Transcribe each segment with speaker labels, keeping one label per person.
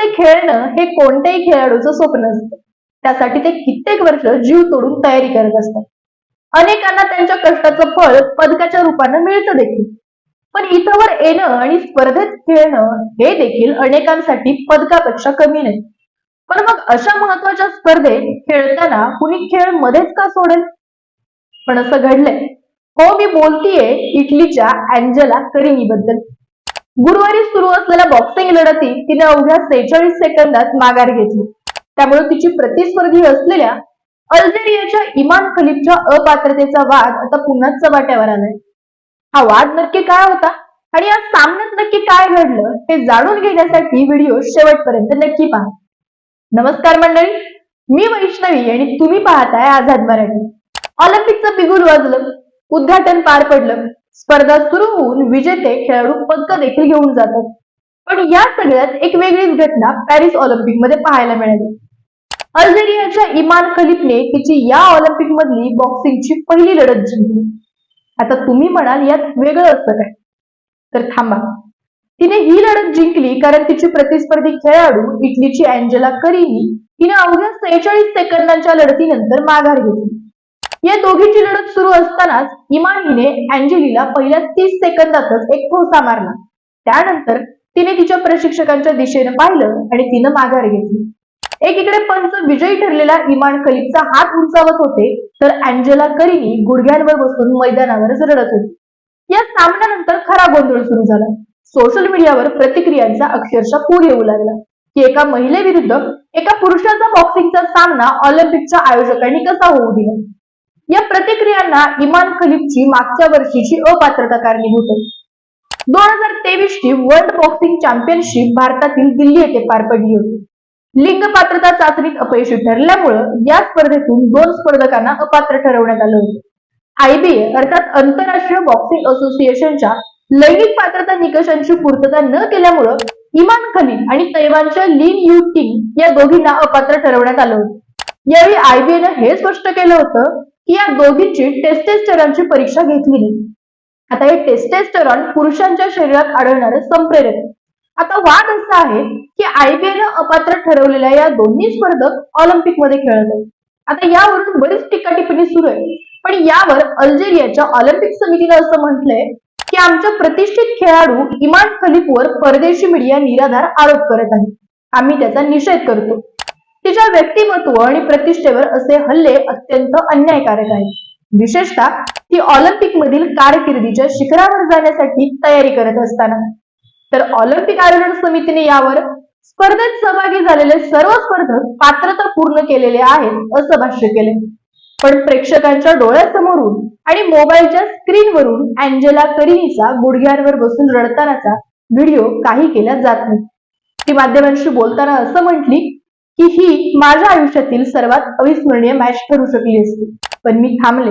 Speaker 1: मध्ये खेळणं हे कोणत्याही खेळाडूचं स्वप्न असतं. त्यासाठी ते कित्येक वर्ष जीव तोडून तयारी करत असतात. अनेकांना त्यांच्या कष्टाचं फळ पदकाच्या रूपानं मिळतं देखील. पण इथंवर येणं आणि स्पर्धेत खेळणं हे देखील अनेकांसाठी पदकापेक्षा कमी नाही. पण मग अशा महत्त्वाच्या स्पर्धेत खेळताना कुणी खेळ मध्येच का सोडेल? पण असं घडलंय. हो मी बोलतीये इटलीच्या अँजेला करिनी बद्दल गुरुवारी सुरू असलेल्या बॉक्सिंग लढतीत तिने अवघ्या सेहेचाळीस सेकंदात माघार घेतली. त्यामुळे तिची प्रतिस्पर्धी असलेल्या अल्जेरियाच्या इमान खलीफच्या अपात्रतेचा वाद आता पुन्हा चव्हाट्यावर आलाय. हा वाद नक्की काय होता? आणि या सामन्यात नक्की काय घडलं? हे जाणून घेण्यासाठी व्हिडिओ शेवटपर्यंत नक्की पहा. नमस्कार मंडळी मी वैष्णवी आणि तुम्ही पाहताय आझाद मराठी. ऑलिम्पिकचं बिगुल वाजलं उद्घाटन पार पडलं. स्पर्धा सुरू होऊन विजेते खेळाडू पदक देखील घेऊन जातात. पण या सगळ्यात एक वेगळीच घटना पॅरिस ऑलिम्पिकमध्ये पाहायला मिळाली. अल्जेरियाच्या इमान खलिफने तिची या ऑलिम्पिक मधली बॉक्सिंगची पहिली लढत जिंकली. आता तुम्ही म्हणाल यात वेगळं असतं काय? तर थांबा. तिने ही लढत जिंकली कारण तिची प्रतिस्पर्धी खेळाडू इटलीची अँजेला करीनी तिने अवघ्या सेहेचाळीस सेकंदांच्या लढतीनंतर माघार घेतली. या दोघींची लढत सुरू असतानाच इमान हिने अँजेलीला पहिल्या तीस सेकंदातच एक ठोसा मारला. त्यानंतर तिने तिच्या प्रशिक्षकांच्या दिशेने पाहिलं आणि तिनं माघार घेतली. एकीकडे पंच विजयी ठरलेला इमान खलीफचा हात उंचावत होते तर अँजेला करीनी गुडघ्यांवर बसून मैदानावरच रडत होती. या सामन्यानंतर खरा गोंधळ सुरू झाला. सोशल मीडियावर प्रतिक्रियांचा अक्षरशः पूर येऊ लागला. की एका महिलेविरुद्ध एका पुरुषाचा बॉक्सिंगचा सामना ऑलिम्पिकच्या आयोजकांनी कसा होऊ दिला? या प्रतिक्रियांना इमान खलीफची मागच्या वर्षीची अपात्रता कारणीभूत होती. दोन हजार तेवीस ची वर्ल्ड बॉक्सिंग चॅम्पियनशिप भारतातील दिल्ली येथे पार पडली होती. लिंग पात्रता चाचणीत अपयशी ठरल्यामुळं या स्पर्धेतून दोन स्पर्धकांना अपात्र ठरवण्यात आलं होतं. आयबीए अर्थात आंतरराष्ट्रीय बॉक्सिंग असोसिएशनच्या लैंगिक पात्रता निकषांची पूर्तता न केल्यामुळं इमान खलीफ आणि तैवानच्या लिन यू टिंग या दोघींना अपात्र ठरवण्यात आलं होतं. यावेळी आयबीएनं हे स्पष्ट केलं होतं या दोघींची टेस्टेस्टरॉनची परीक्षा घेतली आता हे टेस्टेस्टरॉन पुरुषांच्या शरीरात आढळणारे संप्रेरक. आता वाद असा आहे की आयबीएनं अपात्र ठरवलेल्या या दोन्ही स्पर्धक ऑलिम्पिकमध्ये खेळत आहेत. आता यावरून बरीच टीका टिप्पणी सुरू आहे. पण यावर अल्जेरियाच्या ऑलिम्पिक समितीनं असं म्हटलंय की आमच्या प्रतिष्ठित खेळाडू इमान खलीफवर परदेशी मीडिया निराधार आरोप करत आहे आम्ही त्याचा निषेध करतो. तिच्या व्यक्तिमत्व आणि प्रतिष्ठेवर असे हल्ले अत्यंत अन्यायकारक आहेत. विशेषतः ती ऑलिम्पिक मधील कारकिर्दीच्या शिखरावर जाण्यासाठी तयारी करत असताना. तर ऑलिम्पिक आयोजन समितीने यावर स्पर्धेत सहभागी झालेले सर्व स्पर्धक पात्रता पूर्ण केलेले आहेत असं भाष्य केले. पण प्रेक्षकांच्या डोळ्यासमोरून आणि मोबाईलच्या स्क्रीनवरून अँजेला करिनीचा गुडघ्यांवर बसून रडतानाचा व्हिडिओ काही केला जात नाही. ती माध्यमांशी बोलताना असं म्हटली की ही माझ्या आयुष्यातील सर्वात अविस्मरणीय मॅच ठरू शकली असती. पण मी थांबले.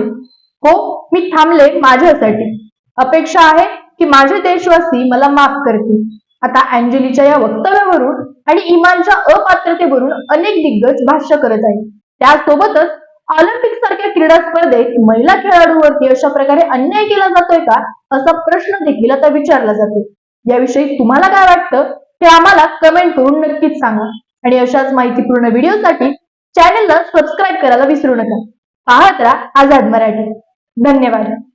Speaker 1: हो मी थांबले माझ्यासाठी. अपेक्षा आहे की माझे देशवासी मला माफ करतील. आता अँजेलीच्या या वक्तव्यावरून आणि इमानच्या अपात्रतेवरून अनेक दिग्गज भाष्य करत आहेत. त्यासोबतच ऑलिम्पिक सारख्या क्रीडा स्पर्धेत महिला खेळाडूवरती अशा प्रकारे अन्याय केला जातोय का? असा प्रश्न देखील आता विचारला जातो. याविषयी तुम्हाला काय वाटतं ते आम्हाला कमेंट करून नक्कीच सांगा. आणि अशाच माहितीपूर्ण व्हिडिओसाठी चॅनलला सबस्क्राईब करायला विसरू नका. पाहत राहा आझाद मराठी. धन्यवाद.